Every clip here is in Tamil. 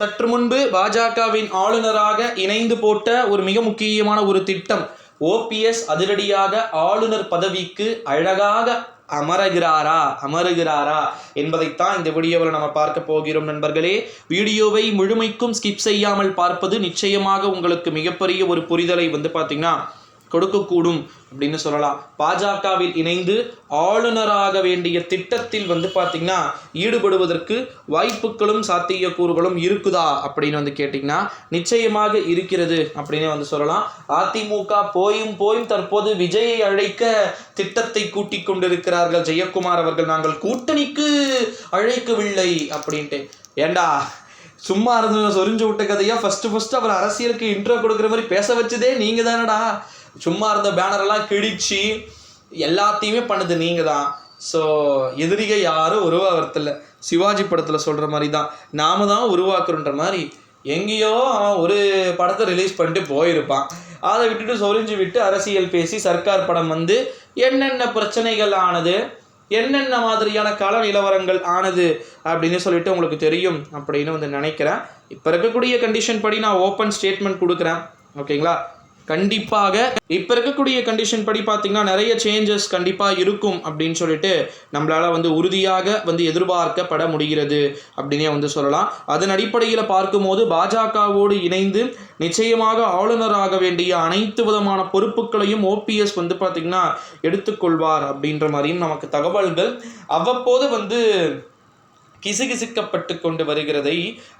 சற்று முன்பு பாஜகவின் ஆளுநராக இணைந்து போட்ட ஒரு மிக முக்கியமான ஒரு திட்டம் ஓபிஎஸ் அதிரடியாக ஆளுநர் பதவிக்கு அழகாக அமருகிறாரா அமருகிறாரா என்பதைத்தான் இந்த வீடியோவில் நம்ம பார்க்க போகிறோம் நண்பர்களே. வீடியோவை முழுமைக்கும் ஸ்கிப் செய்யாமல் பார்ப்பது நிச்சயமாக உங்களுக்கு மிகப்பெரிய ஒரு புரிதலை வந்து பார்த்தீங்கன்னா கொடுக்கக்கூடும் அப்படின்னு சொல்லலாம். பாஜகவில் இணைந்து ஆளுநராக வேண்டிய திட்டத்தில் வந்து பார்த்தீங்கன்னா ஈடுபடுவதற்கு வாய்ப்புகளும் சாத்தியக்கூறுகளும் இருக்குதா அப்படின்னு வந்து கேட்டிங்கன்னா நிச்சயமாக இருக்கிறது அப்படின்னு வந்து சொல்லலாம். அதிமுக போயும் போயும் தற்போது விஜயை அழைக்க திட்டத்தை கூட்டிக் கொண்டிருக்கிறார்கள். ஜெயக்குமார் அவர்கள் நாங்கள் கூட்டணிக்கு அழைக்கவில்லை அப்படின்ட்டு. ஏண்டா சும்மா இருந்து சொரிஞ்சு விட்ட கதையா? ஃபர்ஸ்ட் ஃபர்ஸ்ட் அவர் அரசியலுக்கு இன்ட்ரோ கொடுக்குற மாதிரி பேச வச்சதே நீங்க தானடா சும்மா இருந்த பேனரெல்லாம் கிழிச்சு எல்லாத்தையுமே பண்ணது நீங்கள் தான் ஸோ எதிரிகை யாரும் உருவாகிறதில்ல. சிவாஜி படத்தில் சொல்கிற மாதிரி தான் நாம தான் உருவாக்குறன்ற மாதிரி எங்கேயோ அவன் ஒரு படத்தை ரிலீஸ் பண்ணிட்டு போயிருப்பான். அதை விட்டுட்டு சொரிஞ்சு விட்டு அரசியல் பேசி சர்க்கார் படம் வந்து என்னென்ன பிரச்சனைகள் ஆனது என்னென்ன மாதிரியான கள நிலவரங்கள் ஆனது அப்படின்னு சொல்லிட்டு உங்களுக்கு தெரியும் அப்படின்னு வந்து நினைக்கிறேன். இப்போ இருக்கக்கூடிய கண்டிஷன் படி நான் ஓப்பன் ஸ்டேட்மெண்ட் கொடுக்குறேன். ஓகேங்களா கண்டிப்பாக இப்போ இருக்கக்கூடிய கண்டிஷன் படி பார்த்தீங்கன்னா நிறைய சேஞ்சஸ் கண்டிப்பாக இருக்கும் அப்படின்னு சொல்லிட்டு நம்மளால் வந்து உறுதியாக வந்து எதிர்பார்க்கப்பட முடிகிறது அப்படின்னே வந்து சொல்லலாம். அதன் அடிப்படையில் பார்க்கும்போது பாஜகவோடு இணைந்து நிச்சயமாக ஆளுநராக வேண்டிய அனைத்து விதமான பொறுப்புகளையும் ஓபிஎஸ் வந்து பார்த்திங்கன்னா எடுத்துக்கொள்வார் அப்படின்ற மாதிரியும் நமக்கு தகவல்கள். அவ்வப்போது வந்து கிசுகிசுக்கப்பட்டு கொண்டு வருகிறதை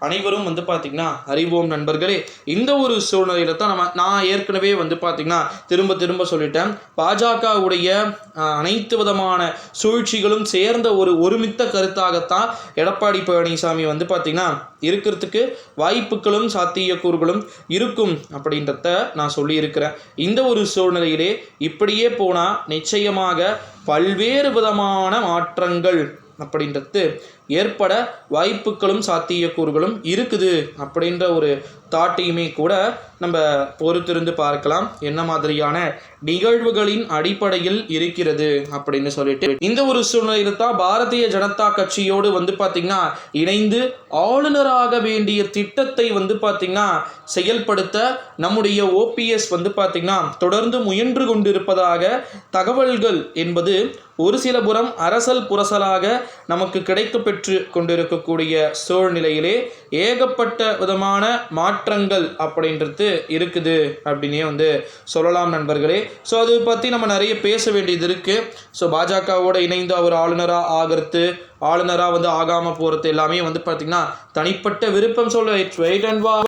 அனைவரும் வந்து பார்த்திங்கன்னா அறிவோம் நண்பர்களே. இந்த ஒரு சூழ்நிலையில தான் நம்ம நான் ஏற்கனவே வந்து பார்த்திங்கன்னா திரும்ப திரும்ப சொல்லிட்டேன். பாஜகவுடைய அனைத்து விதமான சூழ்ச்சிகளும் சேர்ந்த ஒரு ஒருமித்த கருத்தாகத்தான் எடப்பாடி பழனிசாமி வந்து பார்த்திங்கன்னா இருக்கிறதுக்கு வாய்ப்புகளும் சாத்தியக்கூறுகளும் இருக்கும் அப்படின்றத நான் சொல்லியிருக்கிறேன். இந்த ஒரு சூழ்நிலையிலே இப்படியே போனால் நிச்சயமாக பல்வேறு விதமான மாற்றங்கள் அப்படின்றது ஏற்பட வாய்ப்புகளும் சாத்தியக்கூறுகளும் இருக்குது அப்படின்ற ஒரு தாட்டையுமே கூட நம்ம பொறுத்திருந்து பார்க்கலாம். என்ன மாதிரியான நிகழ்வுகளின் அடிப்படையில் இருக்கிறது அப்படின்னு சொல்லிட்டு. இந்த ஒரு சூழ்நிலையில தான் பாரதிய ஜனதா கட்சியோடு வந்து பார்த்திங்கன்னா இணைந்து ஆளுநராக வேண்டிய திட்டத்தை வந்து பார்த்திங்கன்னா செயல்படுத்த நம்முடைய ஓபிஎஸ் வந்து பார்த்திங்கன்னா தொடர்ந்து முயன்று கொண்டிருப்பதாக தகவல்கள் என்பது ஒரு சில புறம் அரசல் புரசலாக நமக்கு கிடைக்கப்பெற்று கொண்டிருக்கக்கூடிய சூழ்நிலையிலே ஏகப்பட்ட விதமான மாற்றங்கள் அப்படின்றது இருக்குது அப்படின்னே வந்து சொல்லலாம் நண்பர்களே. ஸோ அது பற்றி நம்ம நிறைய பேச வேண்டியது இருக்குது ஸோ பாஜகவோடு இணைந்து அவர் ஆளுநராக ஆகிறது ஆளுநராக வந்து ஆகாமல் போகிறது எல்லாமே வந்து பார்த்திங்கன்னா தனிப்பட்ட விருப்பம் சொல்ல வெயிட் அண்ட் வா